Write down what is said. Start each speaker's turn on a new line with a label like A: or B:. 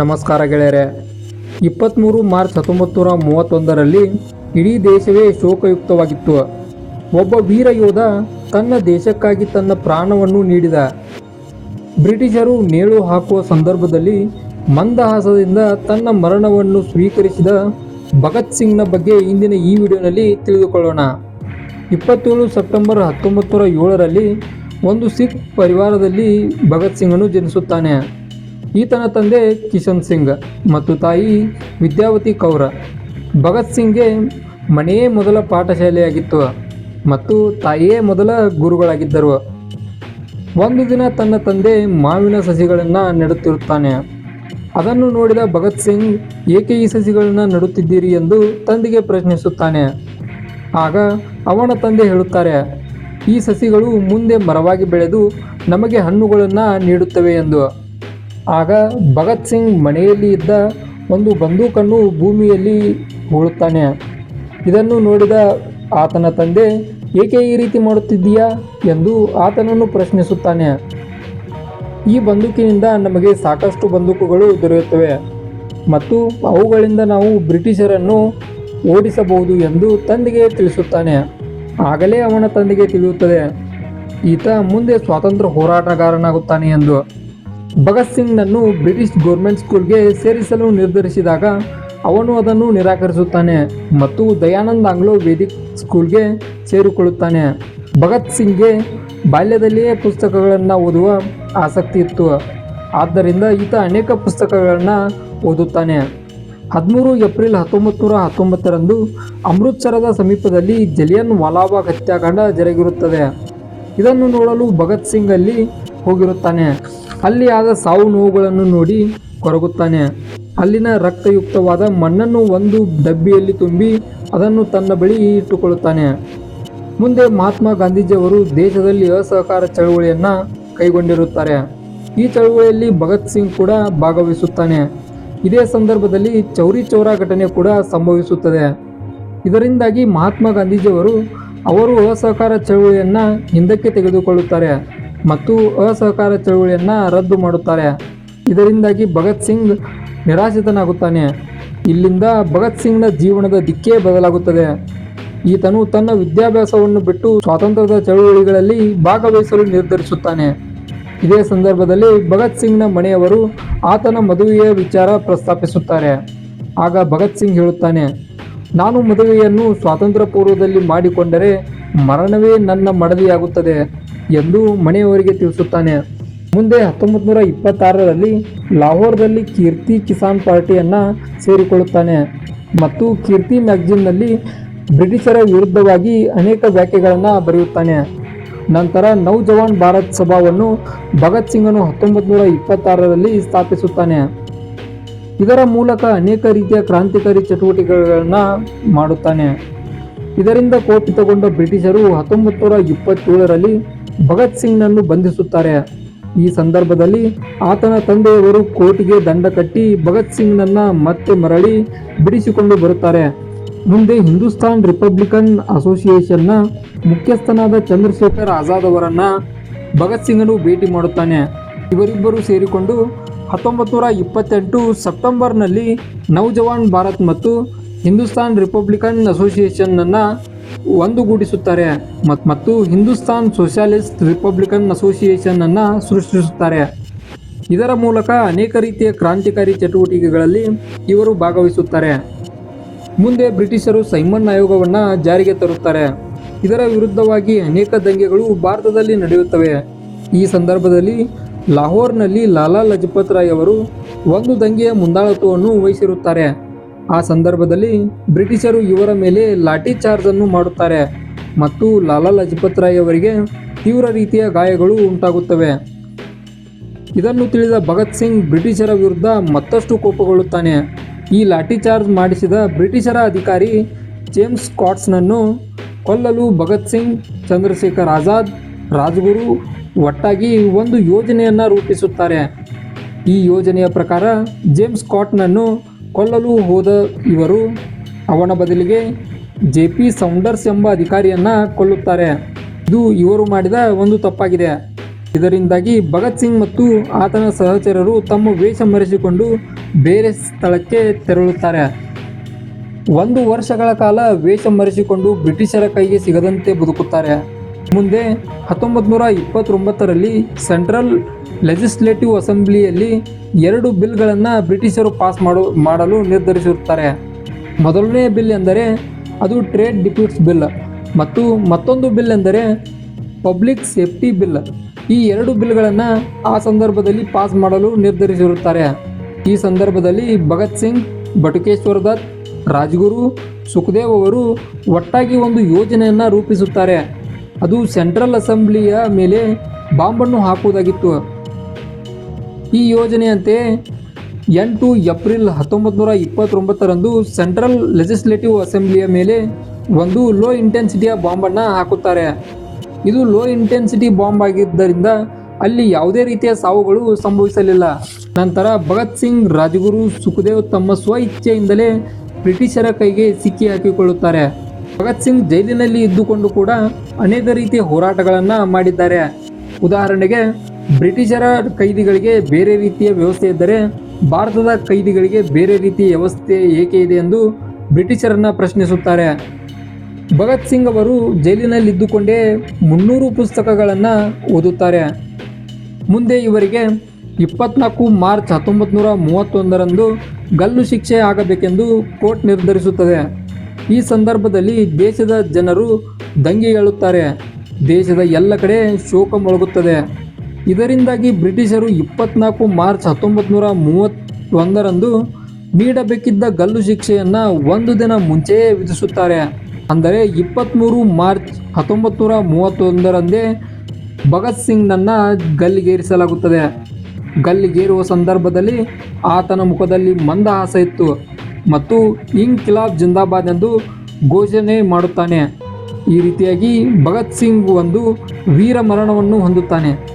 A: ನಮಸ್ಕಾರ ಗೆಳೆಯರೆ. ಇಪ್ಪತ್ತ್ಮೂರು ಮಾರ್ಚ್ ಹತ್ತೊಂಬತ್ತು ನೂರ ಮೂವತ್ತೊಂದರಲ್ಲಿ ಇಡೀ ದೇಶವೇ ಶೋಕಯುಕ್ತವಾಗಿತ್ತು. ಒಬ್ಬ ವೀರ ಯೋಧ ತನ್ನ ದೇಶಕ್ಕಾಗಿ ತನ್ನ ಪ್ರಾಣವನ್ನು ನೀಡಿದ. ಬ್ರಿಟಿಷರು ನೇಳು ಹಾಕುವ ಸಂದರ್ಭದಲ್ಲಿ ಮಂದಹಾಸದಿಂದ ತನ್ನ ಮರಣವನ್ನು ಸ್ವೀಕರಿಸಿದ ಭಗತ್ ಸಿಂಗ್ನ ಬಗ್ಗೆ ಇಂದಿನ ಈ ವಿಡಿಯೋನಲ್ಲಿ ತಿಳಿದುಕೊಳ್ಳೋಣ. ಇಪ್ಪತ್ತೇಳು ಸೆಪ್ಟೆಂಬರ್ ಹತ್ತೊಂಬತ್ತು ನೂರ ಏಳರಲ್ಲಿ ಒಂದು ಸಿಖ್ ಪರಿವಾರದಲ್ಲಿ ಭಗತ್ ಸಿಂಗನ್ನು ಜನಿಸುತ್ತಾನೆ. ಈತನ ತಂದೆ ಕಿಶನ್ ಸಿಂಗ್ ಮತ್ತು ತಾಯಿ ವಿದ್ಯಾವತಿ ಕೌರ. ಭಗತ್ ಸಿಂಗ್ಗೆ ಮನೆಯೇ ಮೊದಲ ಪಾಠಶಾಲೆಯಾಗಿತ್ತು ಮತ್ತು ತಾಯಿಯೇ ಮೊದಲ ಗುರುಗಳಾಗಿದ್ದರು. ಒಂದು ದಿನ ತನ್ನ ತಂದೆ ಮಾವಿನ ಸಸಿಗಳನ್ನು ನೆಡುತ್ತಿರುತ್ತಾನೆ. ಅದನ್ನು ನೋಡಿದ ಭಗತ್ ಸಿಂಗ್, ಏಕೆ ಈ ಸಸಿಗಳನ್ನು ನೆಡುತ್ತಿದ್ದೀರಿ? ಎಂದು ತಂದೆಗೆ ಪ್ರಶ್ನಿಸುತ್ತಾನೆ. ಆಗ ಅವನ ತಂದೆ ಹೇಳುತ್ತಾರೆ, ಈ ಸಸಿಗಳು ಮುಂದೆ ಮರವಾಗಿ ಬೆಳೆದು ನಮಗೆ ಹಣ್ಣುಗಳನ್ನು ನೀಡುತ್ತವೆ ಎಂದು. ಆಗ ಭಗತ್ ಸಿಂಗ್ ಮನೆಯಲ್ಲಿ ಇದ್ದ ಒಂದು ಬಂದೂಕನ್ನು ಭೂಮಿಯಲ್ಲಿ ಹೂಳುತ್ತಾನೆ ಇದನ್ನು ನೋಡಿದ ಆತನ ತಂದೆ, ಏಕೆ ಈ ರೀತಿ ಮಾಡುತ್ತಿದ್ದೀಯಾ? ಎಂದು ಆತನನ್ನು ಪ್ರಶ್ನಿಸುತ್ತಾನೆ. ಈ ಬಂದೂಕಿನಿಂದ ನಮಗೆ ಸಾಕಷ್ಟು ಬಂದೂಕುಗಳು ದೊರೆಯುತ್ತವೆ ಮತ್ತು ಅವುಗಳಿಂದ ನಾವು ಬ್ರಿಟಿಷರನ್ನು ಓಡಿಸಬಹುದು ಎಂದು ತಂದೆಗೆ ತಿಳಿಸುತ್ತಾನೆ. ಆಗಲೇ ಅವನ ತಂದೆಗೆ ತಿಳಿಯುತ್ತದೆ, ಈತ ಮುಂದೆ ಸ್ವಾತಂತ್ರ್ಯ ಹೋರಾಟಗಾರನಾಗುತ್ತಾನೆ ಎಂದು. ಭಗತ್ ಸಿಂಗ್ನನ್ನು ಬ್ರಿಟಿಷ್ ಗೌರ್ಮೆಂಟ್ ಸ್ಕೂಲ್ಗೆ ಸೇರಿಸಲು ನಿರ್ಧರಿಸಿದಾಗ ಅವನು ಅದನ್ನು ನಿರಾಕರಿಸುತ್ತಾನೆ ಮತ್ತು ದಯಾನಂದ್ ಆಂಗ್ಲೋ ವೇದಿಕ್ ಸ್ಕೂಲ್ಗೆ ಸೇರಿಕೊಳ್ಳುತ್ತಾನೆ. ಭಗತ್ ಸಿಂಗ್ಗೆ ಬಾಲ್ಯದಲ್ಲಿಯೇ ಪುಸ್ತಕಗಳನ್ನು ಓದುವ ಆಸಕ್ತಿ ಇತ್ತು. ಆದ್ದರಿಂದ ಈತ ಅನೇಕ ಪುಸ್ತಕಗಳನ್ನು ಓದುತ್ತಾನೆ. ಹದಿಮೂರು ಏಪ್ರಿಲ್ ಹತ್ತೊಂಬತ್ತು ನೂರ ಹತ್ತೊಂಬತ್ತರಂದು ಅಮೃತ್ಸರದ ಸಮೀಪದಲ್ಲಿ ಜಲಿಯನ್ ವಾಲಾಬಾಗ್ ಹತ್ಯಾಕಾಂಡ ಜರುಗಿರುತ್ತದೆ. ಇದನ್ನು ನೋಡಲು ಭಗತ್ ಸಿಂಗ್ ಅಲ್ಲಿ ಹೋಗಿರುತ್ತಾನೆ. ಅಲ್ಲಿ ಆದ ಸಾವು ನೋವುಗಳನ್ನು ನೋಡಿ ಕೊರಗುತ್ತಾನೆ. ಅಲ್ಲಿನ ರಕ್ತಯುಕ್ತವಾದ ಮಣ್ಣನ್ನು ಒಂದು ಡಬ್ಬಿಯಲ್ಲಿ ತುಂಬಿ ಅದನ್ನು ತನ್ನ ಬಳಿ ಇಟ್ಟುಕೊಳ್ಳುತ್ತಾನೆ. ಮುಂದೆ ಮಹಾತ್ಮ ಗಾಂಧೀಜಿಯವರು ದೇಶದಲ್ಲಿ ಅಸಹಕಾರ ಚಳವಳಿಯನ್ನು ಕೈಗೊಂಡಿರುತ್ತಾರೆ. ಈ ಚಳವಳಿಯಲ್ಲಿ ಭಗತ್ ಸಿಂಗ್ ಕೂಡ ಭಾಗವಹಿಸುತ್ತಾನೆ. ಇದೇ ಸಂದರ್ಭದಲ್ಲಿ ಚೌರಿ ಚೌರ ಘಟನೆ ಕೂಡ ಸಂಭವಿಸುತ್ತದೆ. ಇದರಿಂದಾಗಿ ಮಹಾತ್ಮ ಗಾಂಧೀಜಿಯವರು ಅವರು ಅಸಹಕಾರ ಚಳವಳಿಯನ್ನು ಹಿಂದಕ್ಕೆ ತೆಗೆದುಕೊಳ್ಳುತ್ತಾರೆ. ಮತ್ತು ಅಸಹಕಾರ ಚಳುವಳಿಯನ್ನು ರದ್ದು ಮಾಡುತ್ತಾರೆ. ಇದರಿಂದಾಗಿ ಭಗತ್ ಸಿಂಗ್ ನಿರಾಶಿತನಾಗುತ್ತಾನೆ ಇಲ್ಲಿಂದ ಭಗತ್ ಸಿಂಗ್ನ ಜೀವನದ ದಿಕ್ಕೇ ಬದಲಾಗುತ್ತದೆ. ಈತನು ತನ್ನ ವಿದ್ಯಾಭ್ಯಾಸವನ್ನು ಬಿಟ್ಟು ಸ್ವಾತಂತ್ರ್ಯದ ಚಳುವಳಿಗಳಲ್ಲಿ ಭಾಗವಹಿಸಲು ನಿರ್ಧರಿಸುತ್ತಾನೆ. ಇದೇ ಸಂದರ್ಭದಲ್ಲಿ ಭಗತ್ ಸಿಂಗ್ನ ಮನೆಯವರು ಆತನ ಮದುವೆಯ ವಿಚಾರ ಪ್ರಸ್ತಾಪಿಸುತ್ತಾರೆ. ಆಗ ಭಗತ್ ಸಿಂಗ್ ಹೇಳುತ್ತಾನೆ, ನಾನು ಮದುವೆಯನ್ನು ಸ್ವಾತಂತ್ರ್ಯ ಪೂರ್ವದಲ್ಲಿ ಮಾಡಿಕೊಂಡರೆ ಮರಣವೇ ನನ್ನ ಮಡದಿಯಾಗುತ್ತದೆ. ಎಂದು ಮನೆಯವರಿಗೆ ತಿಳಿಸುತ್ತಾನೆ. ಮುಂದೆ ಹತ್ತೊಂಬತ್ತು ನೂರ ಇಪ್ಪತ್ತಾರರಲ್ಲಿ ಲಾಹೋರ್ದಲ್ಲಿ ಕೀರ್ತಿ ಕಿಸಾನ್ ಪಾರ್ಟಿಯನ್ನು ಸೇರಿಕೊಳ್ಳುತ್ತಾನೆ. ಮತ್ತು ಕೀರ್ತಿ ಮ್ಯಾಗ್ಜಿನ್ನಲ್ಲಿ ಬ್ರಿಟಿಷರ ವಿರುದ್ಧವಾಗಿ ಅನೇಕ ವ್ಯಾಖ್ಯೆಗಳನ್ನು ಬರೆಯುತ್ತಾನೆ. ನಂತರ ನೌಜವಾನ್ ಭಾರತ್ ಸಭಾವನ್ನು ಭಗತ್ ಸಿಂಗನು ಹತ್ತೊಂಬತ್ತು ನೂರ ಇಪ್ಪತ್ತಾರರಲ್ಲಿ ಸ್ಥಾಪಿಸುತ್ತಾನೆ. ಇದರ ಮೂಲಕ ಅನೇಕ ರೀತಿಯ ಕ್ರಾಂತಿಕಾರಿ ಚಟುವಟಿಕೆಗಳನ್ನು ಮಾಡುತ್ತಾನೆ. ಇದರಿಂದ ಕೋಪಿತಗೊಂಡ ಬ್ರಿಟಿಷರು ಹತ್ತೊಂಬತ್ತು ನೂರ ಇಪ್ಪತ್ತೇಳರಲ್ಲಿ ಭಗತ್ ಸಿಂಗ್ನನ್ನು ಬಂಧಿಸುತ್ತಾರೆ. ಈ ಸಂದರ್ಭದಲ್ಲಿ ಆತನ ತಂದೆಯವರು ಕೋರ್ಟ್ಗೆ ದಂಡ ಕಟ್ಟಿ ಭಗತ್ ಸಿಂಗ್ನನ್ನ ಮತ್ತೆ ಮರಳಿ ಬಿಡಿಸಿಕೊಂಡು ಬರುತ್ತಾರೆ. ಮುಂದೆ ಹಿಂದೂಸ್ತಾನ್ ರಿಪಬ್ಲಿಕನ್ ಅಸೋಸಿಯೇಷನ್ನ ಮುಖ್ಯಸ್ಥನಾದ ಚಂದ್ರಶೇಖರ್ ಆಜಾದ್ ಅವರನ್ನ ಭಗತ್ ಸಿಂಗನು ಭೇಟಿ ಮಾಡುತ್ತಾನೆ. ಇವರಿಬ್ಬರು ಸೇರಿಕೊಂಡು ಹತ್ತೊಂಬತ್ತು ನೂರ ಇಪ್ಪತ್ತೆಂಟು ಸೆಪ್ಟೆಂಬರ್ನಲ್ಲಿ ನೌಜವಾನ್ ಭಾರತ್ ಮತ್ತು ಹಿಂದೂಸ್ತಾನ್ ರಿಪಬ್ಲಿಕನ್ ಅಸೋಸಿಯೇಷನ್ನನ್ನು ಒಂದುಗೂಡಿಸುತ್ತಾರೆ. ಮತ್- ಮತ್ತು ಹಿಂದೂಸ್ತಾನ್ ಸೋಷಿಯಲಿಸ್ಟ್ ರಿಪಬ್ಲಿಕನ್ ಅಸೋಸಿಯೇಷನ್ ಅನ್ನು ಸೃಷ್ಟಿಸುತ್ತಾರೆ. ಇದರ ಮೂಲಕ ಅನೇಕ ರೀತಿಯ ಕ್ರಾಂತಿಕಾರಿ ಚಟುವಟಿಕೆಗಳಲ್ಲಿ ಇವರು ಭಾಗವಹಿಸುತ್ತಾರೆ. ಮುಂದೆ ಬ್ರಿಟಿಷರು ಸೈಮನ್ ಆಯೋಗವನ್ನು ಜಾರಿಗೆ ತರುತ್ತಾರೆ. ಇದರ ವಿರುದ್ಧವಾಗಿ ಅನೇಕ ದಂಗೆಗಳು ಭಾರತದಲ್ಲಿ ನಡೆಯುತ್ತವೆ. ಈ ಸಂದರ್ಭದಲ್ಲಿ ಲಾಹೋರ್ನಲ್ಲಿ ಲಾಲಾ ಲಜಪತ್ ರಾಯ್ ಅವರು ಒಂದು ದಂಗೆಯ ಮುಂದಾಳತ್ವವನ್ನು ವಹಿಸಿರುತ್ತಾರೆ. ಆ ಸಂದರ್ಭದಲ್ಲಿ ಬ್ರಿಟಿಷರು ಇವರ ಮೇಲೆ ಲಾಠಿ ಚಾರ್ಜ್ ಅನ್ನು ಮಾಡುತ್ತಾರೆ ಮತ್ತು ಲಾಲಾ ಲಜಪತ್ ರಾಯ್ ಅವರಿಗೆ ತೀವ್ರ ರೀತಿಯ ಗಾಯಗಳು ಉಂಟಾಗುತ್ತವೆ. ಇದನ್ನು ತಿಳಿದ ಭಗತ್ ಸಿಂಗ್ ಬ್ರಿಟಿಷರ ವಿರುದ್ಧ ಮತ್ತಷ್ಟು ಕೋಪಗೊಳ್ಳುತ್ತಾನೆ. ಈ ಲಾಠಿ ಚಾರ್ಜ್ ಮಾಡಿಸಿದ ಬ್ರಿಟಿಷರ ಅಧಿಕಾರಿ ಜೇಮ್ಸ್ ಸ್ಕಾಟ್ಸ್ನನ್ನು ಕೊಲ್ಲಲು ಭಗತ್ ಸಿಂಗ್, ಚಂದ್ರಶೇಖರ್ ಆಜಾದ್, ರಾಜ್ಗುರು ಒಟ್ಟಾಗಿ ಒಂದು ಯೋಜನೆಯನ್ನು ರೂಪಿಸುತ್ತಾರೆ. ಈ ಯೋಜನೆಯ ಪ್ರಕಾರ ಜೇಮ್ಸ್ ಸ್ಕಾಟ್ನನ್ನು ಕೊಲ್ಲಲು ಹೋದ ಇವರು ಅವನ ಬದಲಿಗೆ ಜೆ ಪಿ ಸೌಂಡರ್ಸ್ ಎಂಬ ಅಧಿಕಾರಿಯನ್ನು ಕೊಲ್ಲುತ್ತಾರೆ ಇದು ಇವರು ಮಾಡಿದ ಒಂದು ತಪ್ಪಾಗಿದೆ. ಇದರಿಂದಾಗಿ ಭಗತ್ ಸಿಂಗ್ ಮತ್ತು ಆತನ ಸಹಚರರು ತಮ್ಮ ವೇಷ ಮರೆಸಿಕೊಂಡು ಬೇರೆ ಸ್ಥಳಕ್ಕೆ ತೆರಳುತ್ತಾರೆ. ಒಂದು ವರ್ಷಗಳ ಕಾಲ ವೇಷ ಮರೆಸಿಕೊಂಡು ಬ್ರಿಟಿಷರ ಕೈಗೆ ಸಿಗದಂತೆ ಬದುಕುತ್ತಾರೆ. ಮುಂದೆ ಹತ್ತೊಂಬತ್ತು ನೂರ ಇಪ್ಪತ್ತೊಂಬತ್ತರಲ್ಲಿ ಸೆಂಟ್ರಲ್ ಲೆಜಿಸ್ಲೇಟಿವ್ ಅಸೆಂಬ್ಲಿಯಲ್ಲಿ ಎರಡು ಬಿಲ್ಗಳನ್ನು ಬ್ರಿಟಿಷರು ಪಾಸ್ ಮಾಡು, ಮಾಡಲು ನಿರ್ಧರಿಸಿರುತ್ತಾರೆ. ಮೊದಲನೇ ಬಿಲ್ ಎಂದರೆ ಅದು ಟ್ರೇಡ್ ಡಿಪ್ಯೂಟ್ಸ್ ಬಿಲ್ ಮತ್ತು ಮತ್ತೊಂದು ಬಿಲ್ ಎಂದರೆ ಪಬ್ಲಿಕ್ ಸೇಫ್ಟಿ ಬಿಲ್. ಈ ಎರಡು ಬಿಲ್ಗಳನ್ನು ಆ ಸಂದರ್ಭದಲ್ಲಿ ಪಾಸ್ ಮಾಡಲು ನಿರ್ಧರಿಸಿರುತ್ತಾರೆ. ಈ ಸಂದರ್ಭದಲ್ಲಿ ಭಗತ್ ಸಿಂಗ್, ಬಟುಕೇಶ್ವರ್ ದತ್, ರಾಜ್ಗುರು ಸುಖದೇವ್ ಅವರು ಒಟ್ಟಾಗಿ ಒಂದು ಯೋಜನೆಯನ್ನು ರೂಪಿಸುತ್ತಾರೆ. ಅದು ಸೆಂಟ್ರಲ್ ಅಸೆಂಬ್ಲಿಯ ಮೇಲೆ ಬಾಂಬನ್ನು ಹಾಕುವುದಾಗಿತ್ತು. ಈ ಯೋಜನೆಯಂತೆ ಎಂಟು ಏಪ್ರಿಲ್ ಹತ್ತೊಂಬತ್ತು ನೂರ ಇಪ್ಪತ್ತೊಂಬತ್ತರಂದು ಸೆಂಟ್ರಲ್ ಲೆಜಿಸ್ಲೇಟಿವ್ ಅಸೆಂಬ್ಲಿಯ ಮೇಲೆ ಒಂದು ಲೋ ಇಂಟೆನ್ಸಿಟಿಯ ಬಾಂಬನ್ನು ಹಾಕುತ್ತಾರೆ. ಇದು ಲೋ ಇಂಟೆನ್ಸಿಟಿ ಬಾಂಬ್ ಆಗಿದ್ದರಿಂದ ಅಲ್ಲಿ ಯಾವುದೇ ರೀತಿಯ ಸಾವುಗಳು ಸಂಭವಿಸಲಿಲ್ಲ. ನಂತರ ಭಗತ್ ಸಿಂಗ್, ರಾಜಗುರು ಸುಖದೇವ್ ತಮ್ಮ ಸ್ವ ಇಚ್ಛೆಯಿಂದಲೇ ಬ್ರಿಟಿಷರ ಕೈಗೆ ಸಿಕ್ಕಿ ಹಾಕಿಕೊಳ್ಳುತ್ತಾರೆ. ಭಗತ್ ಸಿಂಗ್ ಜೈಲಿನಲ್ಲಿ ಇದ್ದುಕೊಂಡು ಕೂಡ ಅನೇಕ ರೀತಿಯ ಹೋರಾಟಗಳನ್ನು ಮಾಡಿದ್ದಾರೆ. ಉದಾಹರಣೆಗೆ ಬ್ರಿಟಿಷರ ಕೈದಿಗಳಿಗೆ ಬೇರೆ ರೀತಿಯ ವ್ಯವಸ್ಥೆ ಇದ್ದರೆ ಭಾರತದ ಕೈದಿಗಳಿಗೆ ಬೇರೆ ರೀತಿಯ ವ್ಯವಸ್ಥೆ ಏಕೆ ಇದೆ ಎಂದು ಬ್ರಿಟಿಷರನ್ನು ಪ್ರಶ್ನಿಸುತ್ತಾರೆ. ಭಗತ್ ಸಿಂಗ್ ಅವರು ಜೈಲಿನಲ್ಲಿದ್ದುಕೊಂಡೇ ಮುನ್ನೂರು ಪುಸ್ತಕಗಳನ್ನು ಓದುತ್ತಾರೆ. ಮುಂದೆ ಇವರಿಗೆ ಇಪ್ಪತ್ನಾಲ್ಕು ಮಾರ್ಚ್ ಹತ್ತೊಂಬತ್ತು ನೂರ ಮೂವತ್ತೊಂದರಂದು ಗಲ್ಲು ಶಿಕ್ಷೆ ಆಗಬೇಕೆಂದು ಕೋರ್ಟ್ ನಿರ್ಧರಿಸುತ್ತದೆ. ಈ ಸಂದರ್ಭದಲ್ಲಿ ದೇಶದ ಜನರು ದಂಗೆ ಏಳುತ್ತಾರೆ. ದೇಶದ ಎಲ್ಲ ಕಡೆ ಶೋಕ ಮೊಳಗುತ್ತದೆ. ಇದರಿಂದಾಗಿ ಬ್ರಿಟಿಷರು ಇಪ್ಪತ್ನಾಲ್ಕು ಮಾರ್ಚ್ ಹತ್ತೊಂಬತ್ತು ನೂರ ಮೂವತ್ತೊಂದರಂದು ನೀಡಬೇಕಿದ್ದ ಗಲ್ಲು ಶಿಕ್ಷೆಯನ್ನು ಒಂದು ದಿನ ಮುಂಚೆಯೇ ವಿಧಿಸುತ್ತಾರೆ. ಅಂದರೆ ಇಪ್ಪತ್ತ್ಮೂರು ಮಾರ್ಚ್ ಹತ್ತೊಂಬತ್ತು ನೂರ ಮೂವತ್ತೊಂದರಂದೇ ಭಗತ್ ಸಿಂಗ್ನನ್ನು ಗಲ್ಲಿಗೇರಿಸಲಾಗುತ್ತದೆ. ಗಲ್ಲಿಗೇರುವ ಸಂದರ್ಭದಲ್ಲಿ ಆತನ ಮುಖದಲ್ಲಿ ಮಂದಹಾಸ ಇತ್ತು ಮತ್ತು ಇನ್ಕಿಲಾಬ್ ಜಿಂದಾಬಾದ್ ಎಂದು ಘೋಷಣೆ ಮಾಡುತ್ತಾನೆ. ಈ ರೀತಿಯಾಗಿ ಭಗತ್ ಸಿಂಗ್ ಒಂದು ವೀರ ಮರಣವನ್ನು ಹೊಂದುತ್ತಾನೆ.